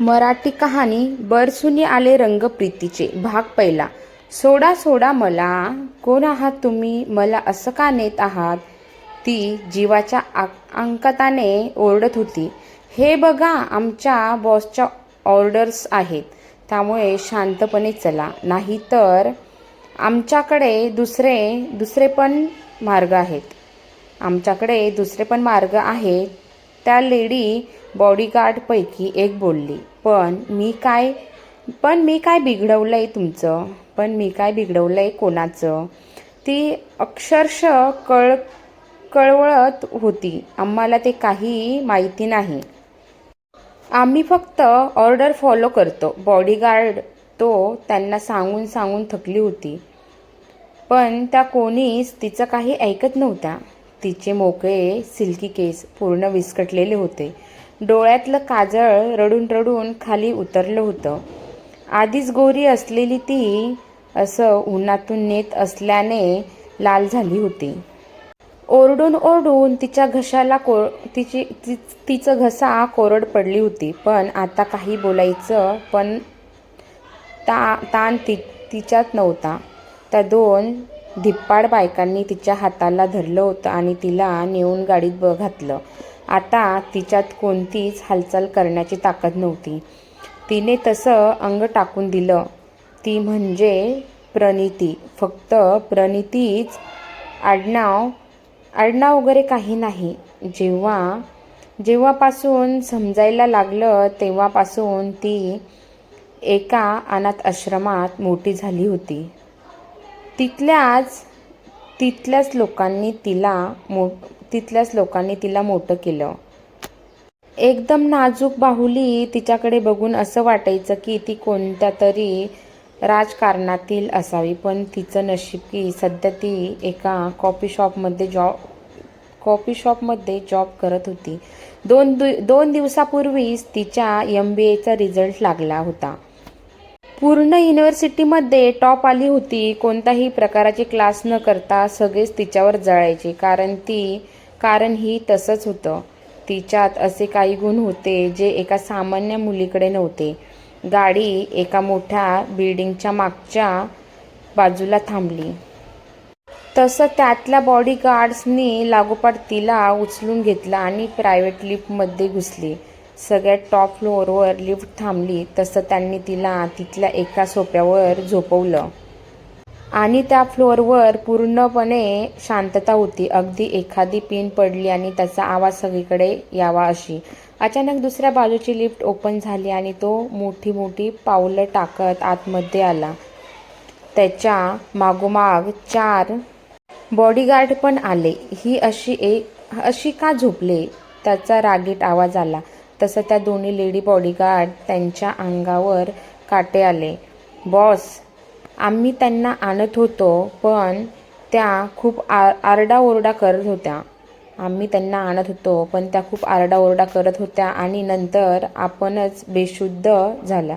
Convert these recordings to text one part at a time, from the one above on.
मराठी कहाणी बरसुनी आले रंग प्रीतीचे. भाग पहिला. सोडा सोडा मला. कोण आहात तुम्ही? मला असं का नेत आहात? ती जीवाच्या आ- अंकताने ओरडत होती. हे बघा आमच्या बॉसच्या ऑर्डर्स आहेत. त्यामुळे शांतपणे चला. नाहीतर आमच्याकडे दुसरे दुसरे पण मार्ग आहेत. आमच्याकडे दुसरे पण मार्ग आहेत. त्या लेडी बॉडीगार्डपैकी एक बोलली पण मी काय पण मी काय बिघडवलं आहे तुमचं? पण मी काय बिघडवलं आहे कोणाचं? ती अक्षरशः कळ कळवळत होती आम्हाला ते काही माहिती नाही. आम्ही फक्त ऑर्डर फॉलो करतो. बॉडीगार्ड तो त्यांना सांगून सांगून थकली होती. पण त्या कोणीच तिचं काही ऐकत नव्हत्या. तिचे मोकळे सिल्की केस पूर्ण विस्कटलेले होते. डोळ्यातलं काजळ रडून रडून खाली उतरलं होतं. आधीच गोरी असलेली ती असं उन्हातून नेत असल्याने लाल झाली होती. ओरडून ओरडून तिच्या घशाला को तिची ति तिचं घसा कोरड पडली होती. पण आता काही बोलायचं पण ता ताण ति तिच्यात नव्हता. त्या दोन धिप्पाड बायकांनी तिच्या हाताला धरलं होतं आणि तिला नेऊन गाडीत ब घातलं. आता तिच्यात कोणतीच हालचाल करण्याची ताकद नव्हती. तिने तसं अंग टाकून दिलं. ती म्हणजे प्रणिती. फक्त प्रणितीच आडनाव आडनाव वगैरे काही नाही. जेव्हा जेव्हापासून समजायला लागलं तेव्हापासून ती एका अनाथ आश्रमात मोठी झाली होती. तिथल्याच तिथल्याच लोकांनी तिला मो तिथल्याच लोकांनी तिला मोठं केलं. एकदम नाजूक बाहुली तिच्याकडे बघून असं वाटायचं की ती कोणत्या तरी राजकारणातील असावी पण तिचं नशीब की सध्या ती एका कॉफी शॉपमध्ये जॉब कॉफी शॉपमध्ये जॉब करत होती. दोन दु दोन दिवसापूर्वीच तिच्या एम बी एचा रिझल्ट लागला होता. पूर्ण युनिव्हर्सिटीमध्ये टॉप आली होती. कोणताही प्रकाराचे क्लास न करता सगळेच तिच्यावर जळायचे. कारण ती कारण ही तसंच होतं. तिच्यात असे काही गुण होते जे एका सामान्य मुलीकडे नव्हते. गाडी एका मोठ्या बिल्डिंगच्या मागच्या बाजूला थांबली. तसं त्यातल्या बॉडीगार्ड्सनी लागोपाठ तिला उचलून घेतला आणि प्रायव्हेट लिफ्टमध्ये घुसली. सगळ्यात टॉप फ्लोअरवर लिफ्ट थांबली तसं त्यांनी तिला तिथल्या एका सोप्यावर झोपवलं. आणि त्या फ्लोअरवर पूर्णपणे शांतता होती. अगदी एखादी पिन पडली आणि त्याचा आवाज सगळीकडे यावा अशी. अचानक दुसऱ्या बाजूची लिफ्ट ओपन झाली आणि तो मोठी मोठी पावलं टाकत आतमध्ये आला. त्याच्या मागोमाग चार बॉडीगार्ड पण आले. ही अशी एक अशी का झोपले? त्याचा रागीट आवाज आला. तसं त्या दोन्ही लेडी बॉडीगार्ड त्यांच्या अंगावर काटे आले. बॉस आम्ही त्यांना आणत होतो पण त्या खूप आ आरडाओरडा करत होत्या. आम्ही त्यांना आणत होतो पण त्या खूप आरडाओरडा करत होत्या आणि नंतर आपणच बेशुद्ध झाल्या.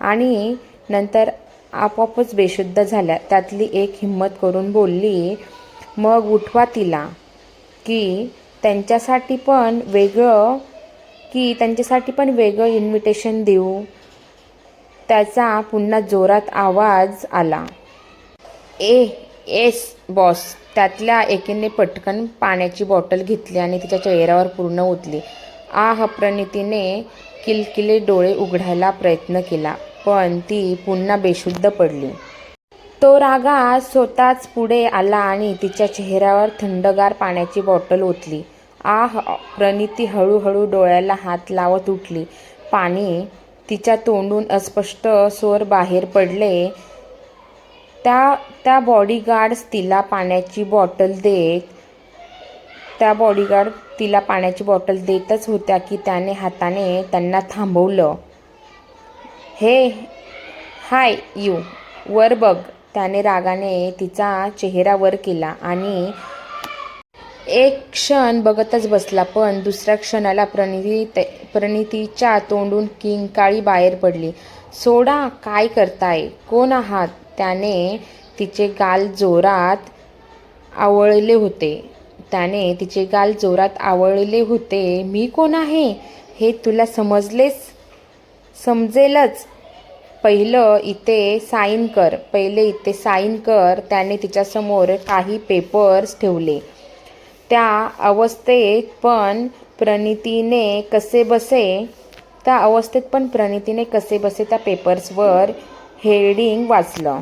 आणि नंतर आपोआपच बेशुद्ध झाल्या. त्यातली एक हिंमत करून बोलली मग उठवा तिला की त्यांच्यासाठी पण वेगळं की त्यांच्यासाठी पण वेगळं इन्व्हिटेशन देऊ. त्याचा पुन्हा जोरात आवाज आला. Yes boss. त्यातल्या एकीने पटकन पाण्याची बॉटल घेतली आणि तिच्या चेहऱ्यावर पूर्ण ओतली. आ प्रणितीने किलकिले डोळे उघडायला प्रयत्न केला पण ती पुन्हा बेशुद्ध पडली. तो रागा स्वतःच पुढे आला आणि तिच्या चेहऱ्यावर थंडगार पाण्याची बॉटल ओतली. आह प्रणिती हळूहळू डोळ्याला हात लावत उठली. पाणी तिच्या तोंडून अस्पष्ट स्वर बाहेर पडले. त्या त्या बॉडीगार्ड्स तिला पाण्याची बॉटल देत त्या बॉडीगार्ड तिला पाण्याची बॉटल देतच होत्या की त्याने हाताने त्यांना थांबवलं. हे हाय यू वर बघ. त्याने रागाने तिचा चेहरा वर केला आणि एक क्षण बघतच बसला पण दुसऱ्या क्षणाला प्रणिती प्रणितीच्या तोंडून किंकाळी बाहेर पडली. सोडा काय करताय? कोण आहात? त्याने तिचे गाल जोरात आवळले होते. त्याने तिचे गाल जोरात आवळले होते. मी कोण आहे? हे तुला समजलेच समजेलच. पहिलं इथे साईन कर. पहिले इथे साईन कर. त्याने तिच्यासमोर काही पेपर्स ठेवले. त्या अवस्थेत पण प्रणितीने कसे बसे? त्या अवस्थेत पण प्रणितीने कसे बसे? त्या पेपर्सवर हेडिंग वाचलं.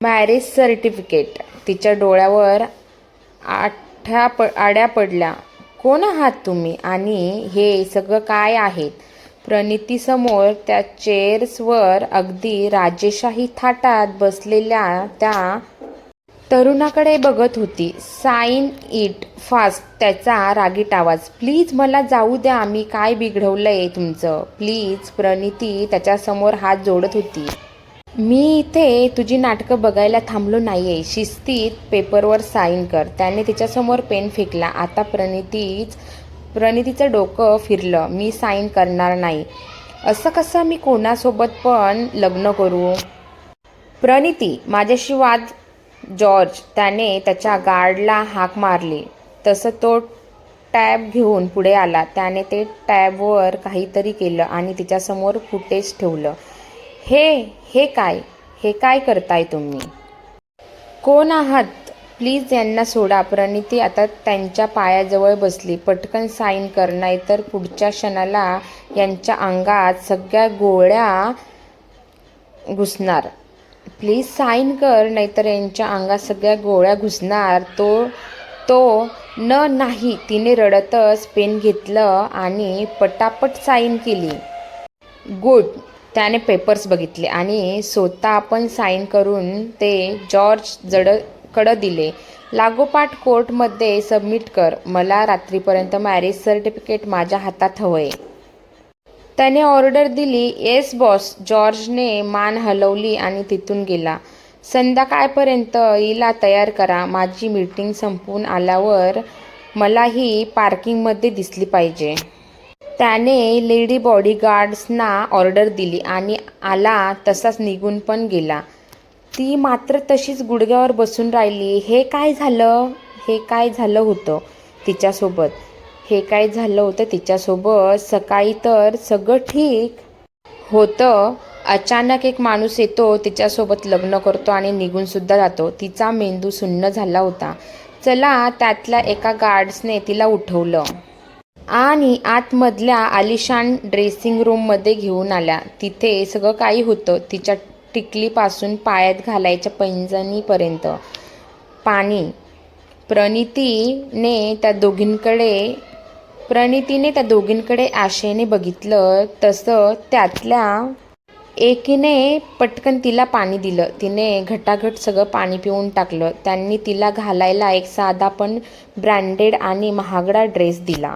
Marriage certificate. तिच्या डोळ्यावर आठ्या प आड्या पडल्या. कोण आहात तुम्ही? आणि हे सगळं काय आहेत प्रणितीसमोर त्या चेअर्सवर अगदी राजेशाही थाटात बसलेल्या त्या तरुणाकडे बघत होती. साईन इट फास्ट त्याचा रागीट आवाज. प्लीज मला जाऊ द्या आम्ही काय बिघडवलं आहे तुमचं. प्लीज प्रणिती त्याच्यासमोर हात जोडत होती. मी इथे तुझी नाटकं बघायला थांबलो नाही आहे शिस्तीत पेपरवर साईन कर. त्याने तिच्यासमोर पेन फेकला. आता प्रणितीच प्रणितीचं डोकं फिरलं. मी साईन करणार नाही. असं कसं? मी कोणासोबत पण लग्न करू? प्रणिती माझ्याशी वाद जॉर्ज त्याने त्याच्या गार्डला हाक मारली. तसं तो टॅब घेऊन पुढे आला. त्याने ते टॅबवर काहीतरी केलं आणि तिच्यासमोर फुटेज ठेवलं. हे हे काय? हे काय करताय तुम्ही? कोण आहात? प्लीज यांना सोडा. प्रणिती आता त्यांच्या पायाजवळ बसली. पटकन साईन कर. नाहीतर पुढच्या क्षणाला यांच्या अंगात सगळ्या गोळ्या घुसणार. प्लीज साईन कर नाहीतर यांच्या अंगात सगळ्या गोळ्या घुसणार. तो तो न नाही तिने रडतच पेन घेतलं आणि पटापट साईन केली. गुड त्याने पेपर्स बघितले आणि स्वतः आपण साईन करून ते जॉर्ज जड कडं दिले. लागोपाठ कोर्टमध्ये सबमिट कर मला रात्रीपर्यंत मॅरेज सर्टिफिकेट माझ्या हातात हवंय. त्याने ऑर्डर दिली येस बॉस. जॉर्जने मान हलवली आणि तिथून गेला. संध्याकाळपर्यंत हिला तयार करा. माझी मीटिंग संपून आल्यावर मला ही पार्किंगमध्ये दिसली पाहिजे. त्याने लेडी बॉडीगार्ड्सना ऑर्डर दिली आणि आला तसाच निघून पण गेला. ती मात्र तशीच गुडघ्यावर बसून राहिली. हे काय झालं? हे काय झालं होतं? तिच्यासोबत. हे काय झालं होतं तिच्यासोबत? सकाळी तर सगळं ठीक होतं. अचानक एक माणूस येतो तिच्यासोबत लग्न करतो आणि निघूनसुद्धा जातो. तिचा मेंदू सुन्न झाला होता. चला त्यातल्या एका गार्ड्सने तिला उठवलं. आणि आतमधल्या आलिशान ड्रेसिंग रूममध्ये घेऊन आल्या. तिथे सगळं काही होतं. तिच्या टिकलीपासून पायात घालायच्या पैंजणीपर्यंत. पाणी. प्रणितीने त्या दोघींकडे प्रणितीने त्या दोघींकडे आशेने बघितलं तसं त्यातल्या एकीने पटकन तिला पाणी दिलं. तिने घटाघट सगळं पाणी पिऊन टाकलं. त्यांनी तिला घालायला एक साधा पण ब्रँडेड आणि महागडा ड्रेस दिला.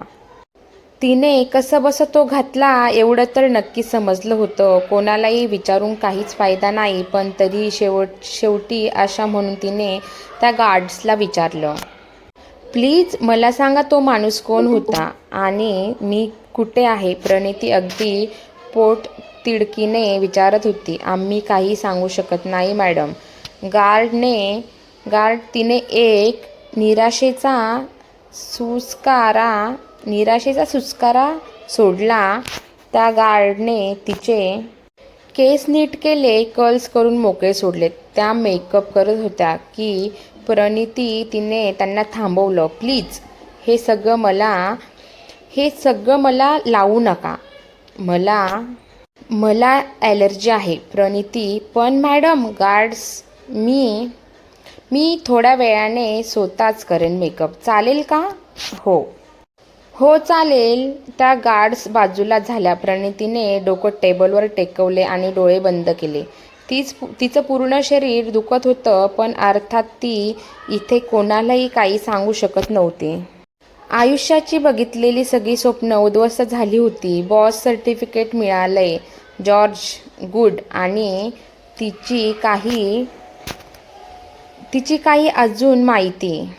तिने कसं बसं तो घातला एवढं तर नक्की समजलं होतं. कोणालाही विचारून काहीच फायदा नाही पण तरी शेवट शेवटी अशा म्हणून तिने त्या गार्ड्सला विचारलं. प्लीज मला सांगा तो माणूस कोण होता? आणि मी कुठे आहे? प्रणिती अगदी पोट तिडकीने विचारत होती. आम्ही काही सांगू शकत नाही मॅडम. गार्डने गार्ड तिने एक निराशेचा सुस्कारा निराशेचा सुस्कारा सोडला. त्या गार्डने तिचे केस नीट केले कर्ल्स करून मोकळे सोडले. त्या मेकअप करत होत्या की प्रणिती तिने त्यांना थांबवलं. प्लीज हे सगळं मला हे सगळं मला लावू नका. मला मला ॲलर्जी आहे प्रणिती. पण मॅडम गार्ड्स मी मी थोड्या वेळाने स्वतःच करेन मेकअप चालेल का? हो. हो चालेल. त्या गार्ड्स बाजूला झाल्या. प्रणितीने डोकं टेबलवर टेकवले आणि डोळे बंद केले. तीच तिचं पूर्ण शरीर दुखत होतं पण अर्थात ती इथे कोणालाही काही सांगू शकत नव्हती. आयुष्याची बघितलेली सगळी स्वप्न उद्ध्वस्त झाली होती. बॉस सर्टिफिकेट मिळालंय. जॉर्ज गुड आणि तिची काही तिची काही अजून माहिती.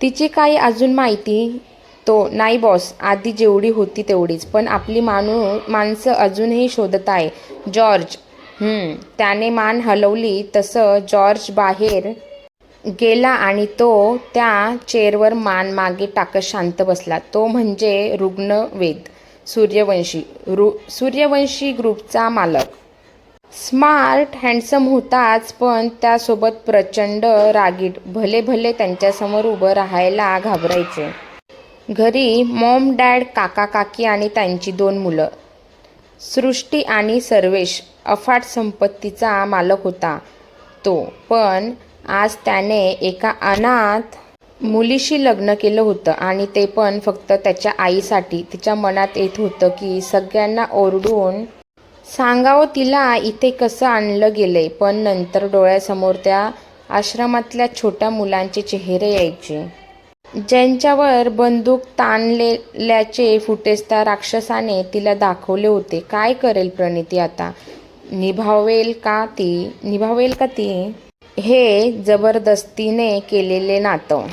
तिची काही अजून माहिती तो नाही बॉस आधी जेवढी होती तेवढीच पण आपली माणू माणसं अजूनही शोधत आहे. जॉर्ज. त्याने मान हलवली तसं जॉर्ज बाहेर गेला आणि तो त्या चेअरवर मान मागे टाकत शांत बसला. तो म्हणजे रुग्णवेद सूर्यवंशी रु सूर्यवंशी ग्रुपचा मालक. स्मार्ट हँडसम होताच पण त्यासोबत प्रचंड रागीट भले भले त्यांच्यासमोर उभं राहायला घाबरायचे. घरी मॉम डॅड काका काकी आणि त्यांची दोन मुलं. सृष्टी आणि सर्वेश अफाट संपत्तीचा मालक होता तो. पण आज त्याने एका अनाथ मुलीशी लग्न केलं होतं आणि ते पण फक्त त्याच्या आईसाठी तिच्या मनात येत होतं की सगळ्यांना ओरडून सांगावं तिला इथे कसं आणलं गेले पण नंतर डोळ्यासमोर त्या आश्रमातल्या छोट्या मुलांचे चेहरे यायचे. ज्यांच्यावर बंदूक ताणलेल्याचे फुटेज त्या राक्षसाने तिला दाखवले होते. काय करेल प्रणिती आता? निभावेल का ती? निभावेल का ती? हे जबरदस्तीने केलेले नातं.